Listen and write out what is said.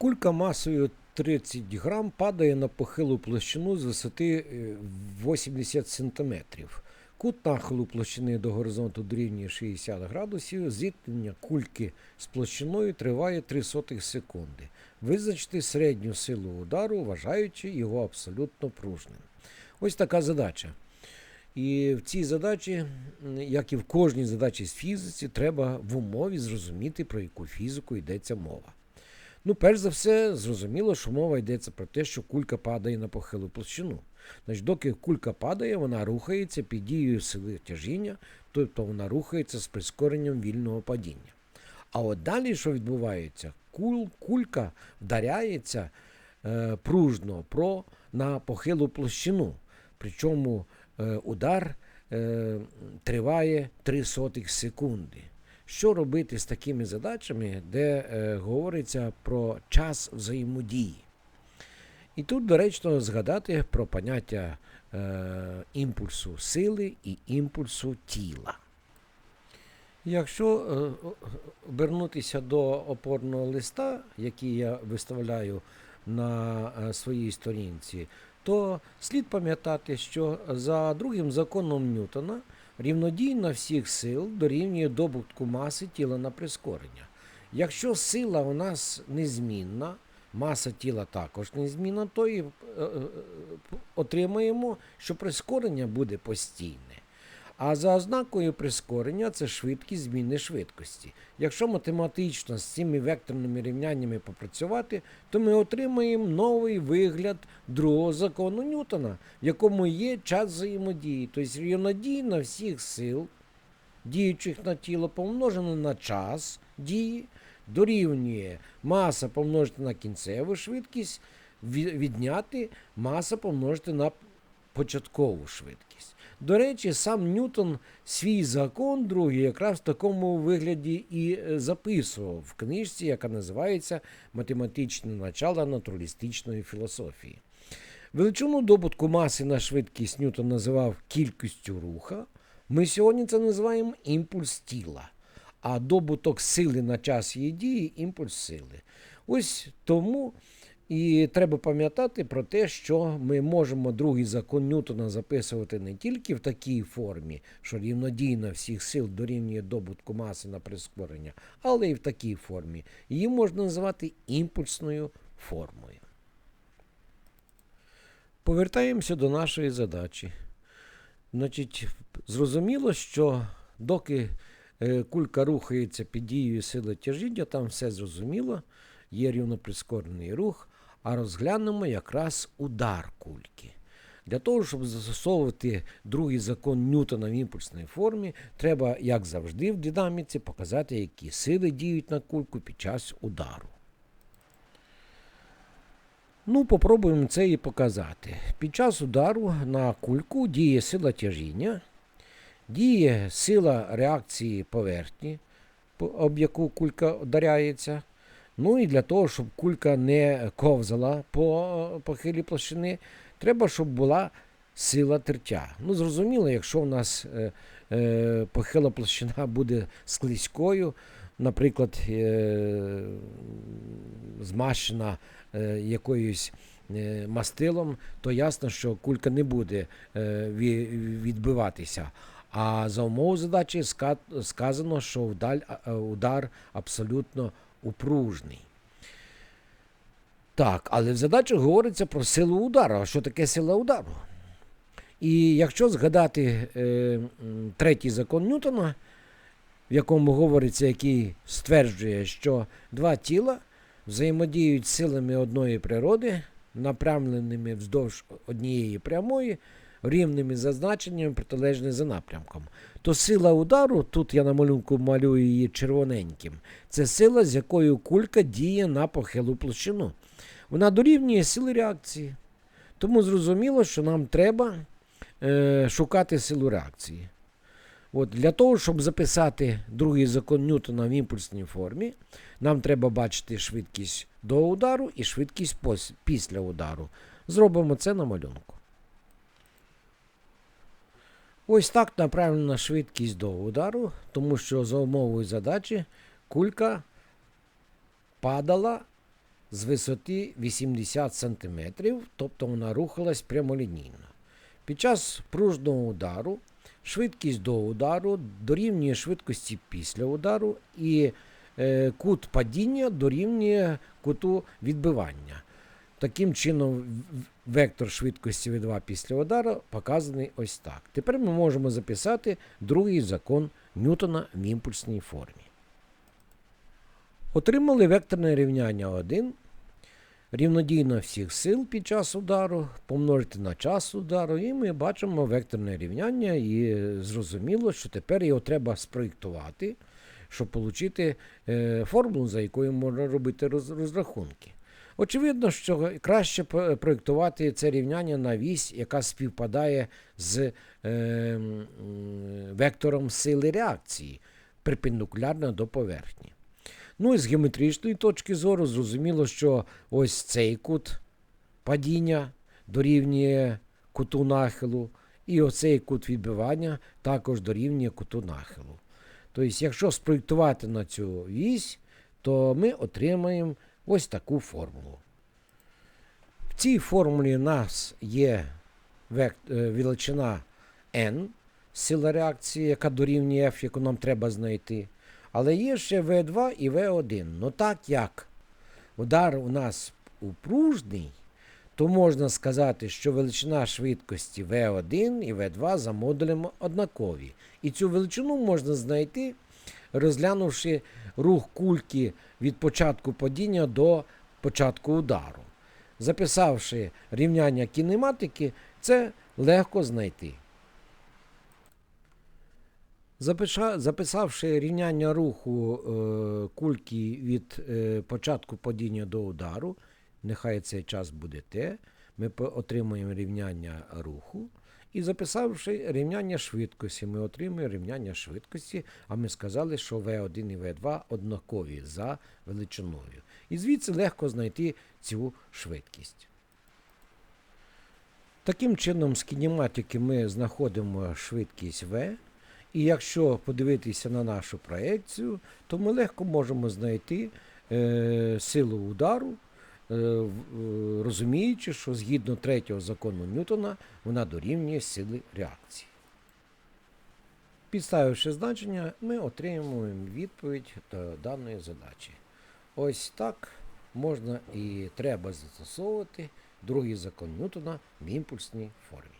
Кулька масою 30 грам падає на похилу площину з висоти е, 80 см. Кут нахилу площини до горизонту дорівнює 60 градусів. Зіткнення кульки з площиною триває 3 секунди. Визначити середню силу удару, вважаючи його абсолютно пружним. Ось така задача. І в цій задачі, як і в кожній задачі з фізиці, треба в умові зрозуміти, про яку фізику йдеться мова. Ну, перш за все, зрозуміло, що мова йдеться про те, що кулька падає на похилу площину. Значить, доки кулька падає, вона рухається під дією сили тяжіння, тобто вона рухається з прискоренням вільного падіння. А от далі, що відбувається, кулька вдаряється е, пружно про, на похилу площину. Причому е, удар е, триває 3 сотих секунди. Що робити з такими задачами, де е, говориться про час взаємодії? І тут доречно згадати про поняття е, імпульсу сили і імпульсу тіла. Якщо е, обернутися до опорного листа, який я виставляю на е, своїй сторінці, то слід пам'ятати, що за другим законом Ньютона рівнодійна всіх сил дорівнює добутку маси тіла на прискорення. Якщо сила у нас незмінна, маса тіла також незмінна, то і е, е, отримаємо, що прискорення буде постійне. А за ознакою прискорення це швидкість зміни швидкості. Якщо математично з цими векторними рівняннями попрацювати, то ми отримаємо новий вигляд другого закону Ньютона, в якому є час взаємодії, тобто рівнодійна всіх сил, діючих на тіло, помножено на час дії, дорівнює маса помножити на кінцеву швидкість, відняти маса помножити на початкову швидкість. До речі, сам Ньютон свій закон другий якраз в такому вигляді і е, записував в книжці, яка називається Математичне начало натуралістичної філософії. Величину добутку маси на швидкість Ньютон називав кількістю руха. Ми сьогодні це називаємо імпульс тіла. А добуток сили на час її дії імпульс сили. Ось тому і треба пам'ятати про те, що ми можемо другий закон Ньютона записувати не тільки в такій формі, що рівнодійна всіх сил дорівнює добутку маси на прискорення, але й в такій формі. Її можна називати імпульсною формою. Повертаємося до нашої задачі. Значить, зрозуміло, що доки е, кулька рухається під дією сили тяжіння, там все зрозуміло, є рівноприскорений рух, а розглянемо якраз удар кульки. Для того, щоб застосовувати другий закон Ньютона в імпульсній формі, треба, як завжди, в динаміці показати, які сили діють на кульку під час удару. Ну, попробуємо це і показати. Під час удару на кульку діє сила тяжіння, діє сила реакції поверхні, об яку кулька ударяється. Ну і для того, щоб кулька не ковзала по похилій площини, треба, щоб була сила тертя. Ну, зрозуміло, якщо в нас е, е, похила площина буде склизькою, наприклад, е, змащена е, якоюсь е, мастилом, то ясно, що кулька не буде е, відбиватися. А за умову задачі сказано, що удар абсолютно упружний. Так, але в задачі говориться про силу удару. А що таке сила удару? І якщо згадати е, третій закон Ньютона, в якому говориться, який стверджує, що два тіла взаємодіють силами одної природи, направленими вздовж однієї прямої, рівними за значенням, протилежні за напрямком. То сила удару, тут я на малюнку малюю її червоненьким, це сила, з якою кулька діє на похилу площину. Вона дорівнює сили реакції. Тому зрозуміло, що нам треба е, шукати силу реакції. От, для того, щоб записати другий закон Ньютона в імпульсній формі, нам треба бачити швидкість до удару і швидкість після удару. Зробимо це на малюнку. Ось так направлена швидкість до удару, тому що за умовою задачі кулька падала з висоти 80 см, тобто вона рухалась прямолінійно. Під час пружного удару швидкість до удару дорівнює швидкості після удару, і е, кут падіння дорівнює куту відбивання. Таким чином, вектор швидкості V2 після удару показаний ось так. Тепер ми можемо записати другий закон Ньютона в імпульсній формі. Отримали векторне рівняння 1. Рівнодійно всіх сил під час удару, помножити на час удару, і ми бачимо векторне рівняння, і зрозуміло, що тепер його треба спроєктувати, щоб отримати е, формулу, за якою можна робити роз- розрахунки. Очевидно, що краще проєктувати це рівняння на вісь, яка співпадає з е, вектором сили реакції, перпендикулярно до поверхні. Ну і з геометричної точки зору зрозуміло, що ось цей кут падіння дорівнює куту нахилу, і оцей кут відбивання також дорівнює куту нахилу. Тобто, якщо спроєктувати на цю вісь, то ми отримаємо ось таку формулу. В цій формулі у нас є е, величина n, сила реакції, яка дорівнює F, яку нам треба знайти. Але є ще V2 і V1. Ну так як удар у нас упружний, то можна сказати, що величина швидкості V1 і V2 за модулем однакові. І цю величину можна знайти, розглянувши рух кульки від початку падіння до початку удару. Записавши рівняння кінематики, це легко знайти. Записавши рівняння руху е, кульки від е, початку падіння до удару, нехай цей час буде Т, ми отримуємо рівняння руху. І записавши рівняння швидкості, ми отримуємо рівняння швидкості, а ми сказали, що V1 і V2 однакові за величиною. І звідси легко знайти цю швидкість. Таким чином, з кінематики ми знаходимо швидкість V. І якщо подивитися на нашу проекцію, то ми легко можемо знайти е, силу удару, розуміючи, що згідно третього закону Ньютона вона дорівнює сили реакції. Підставивши значення, ми отримуємо відповідь до даної задачі. Ось так можна і треба застосовувати другий закон Ньютона в імпульсній формі.